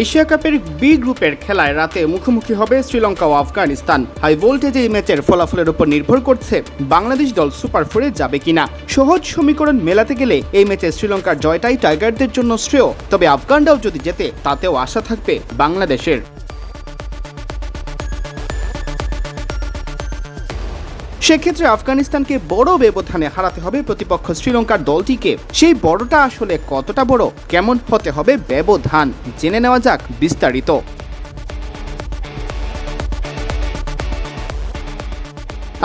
Asia কাপের B গ্রুপের খেলায় রাতে মুখোমুখি হবে শ্রীলঙ্কা ও আফগানিস্তান। হাই ভোল্টেজ এই ম্যাচের ফলাফলের উপর নির্ভর করছে বাংলাদেশ দল সুপার ফোরে যাবে কিনা। সহজ সমীকরণ মেলাতে গেলে এই ম্যাচে শ্রীলঙ্কার জয়টাই টাইগারদের জন্য শ্রেয়। তবে আফগানরাও যদি যেতে তাতেও আশা থাকবে বাংলাদেশের। সেক্ষেত্রে আফগানিস্তানকে বড় ব্যবধানে হারাতে হবে প্রতিপক্ষ শ্রীলঙ্কার দলটিকে। সেই বড়টা আসলে কতটা বড়, কেমন হতে হবে ব্যবধান, জেনে নেওয়া যাক বিস্তারিত।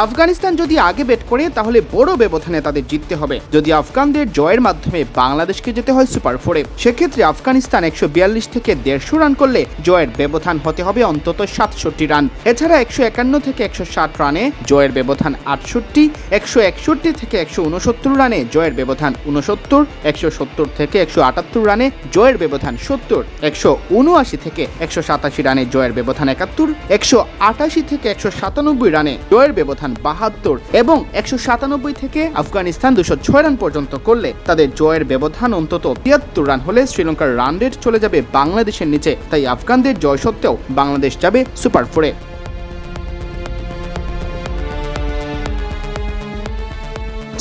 আফগানিস্তান যদি আগে ব্যাট করে, তাহলে বড় ব্যবধানে তাদের জিততে হবে। যদি আফগানদের জয়ের মাধ্যমে বাংলাদেশকে যেতে হয় সুপার ফোরে সেক্ষেত্রে আফগানিস্তান একশো বিয়াল্লিশ থেকে দেড়শো রান করলে জয়ের ব্যবধান হতে হবে অন্তত সাতষট্টি রান। এছাড়া একশো একান্ন থেকে একশো ষাট রানে জয়ের ব্যবধান আটষট্টি, একশো একষট্টি থেকে একশো উনসত্তর রানে জয়ের ব্যবধান উনসত্তর, একশো সত্তর থেকে একশো আটাত্তর রানে জয়ের ব্যবধান সত্তর, একশো উনআশি থেকে একশো সাতাশি রানে জয়ের ব্যবধান একাত্তর, একশো আটাশি থেকে একশো সাতানব্বই রানে জয়ের ব্যবধান বাহাত্তর এবং একশো সাতানব্বই থেকে আফগানিস্তান দুশো ছয় রান পর্যন্ত করলে তাদের জয়ের ব্যবধান অন্তত তিয়াত্তর রান হলে শ্রীলঙ্কার রান রেট চলে যাবে বাংলাদেশের নিচে, তাই আফগানদের জয় সত্ত্বেও বাংলাদেশ যাবে সুপার ফোরে।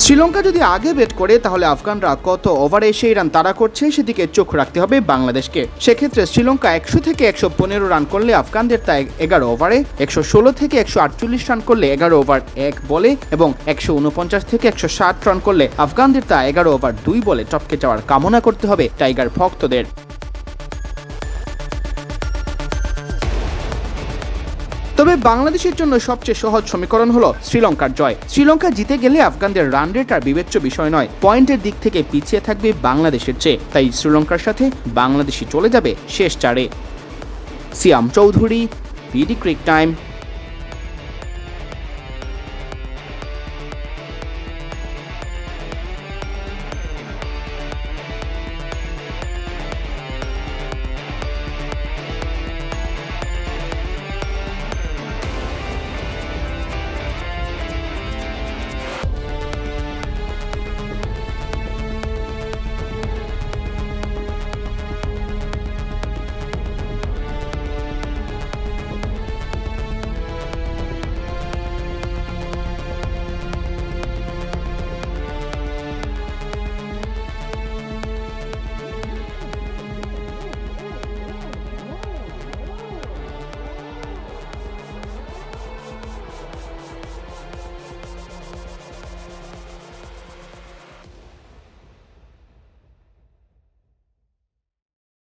শ্রীলঙ্কা যদি আগে ব্যাট করে, তাহলে আফগানরা কত ওভারে সেই রান তারা করছে, সেদিকে চোখ রাখতে হবে বাংলাদেশকে। সেক্ষেত্রে শ্রীলঙ্কা একশো থেকে একশো পনেরো রান করলে আফগানদের তা এগারো ওভারে একশো ষোলো থেকে একশো আটচল্লিশ রান করলে এগারো ওভার এক বলে, এবং একশো উনপঞ্চাশ থেকে একশো ষাট রান করলে আফগানদের তা এগারো ওভার দুই বলে। টপকে যাওয়ার কামনা করতে হবে টাইগার ভক্তদের। তবে বাংলাদেশের জন্য সবচেয়ে সহজ সমীকরণ হলো শ্রীলঙ্কার জয়। শ্রীলঙ্কা জিতে গেলে আফগানদের রান রেট আর বিবেচ্য বিষয় নয়, পয়েন্টের দিক থেকে পিছিয়ে থাকবে বাংলাদেশের চেয়ে। তাই শ্রীলঙ্কার সাথে বাংলাদেশই চলে যাবে শেষ চারে। Siam Chowdhury BD cric time.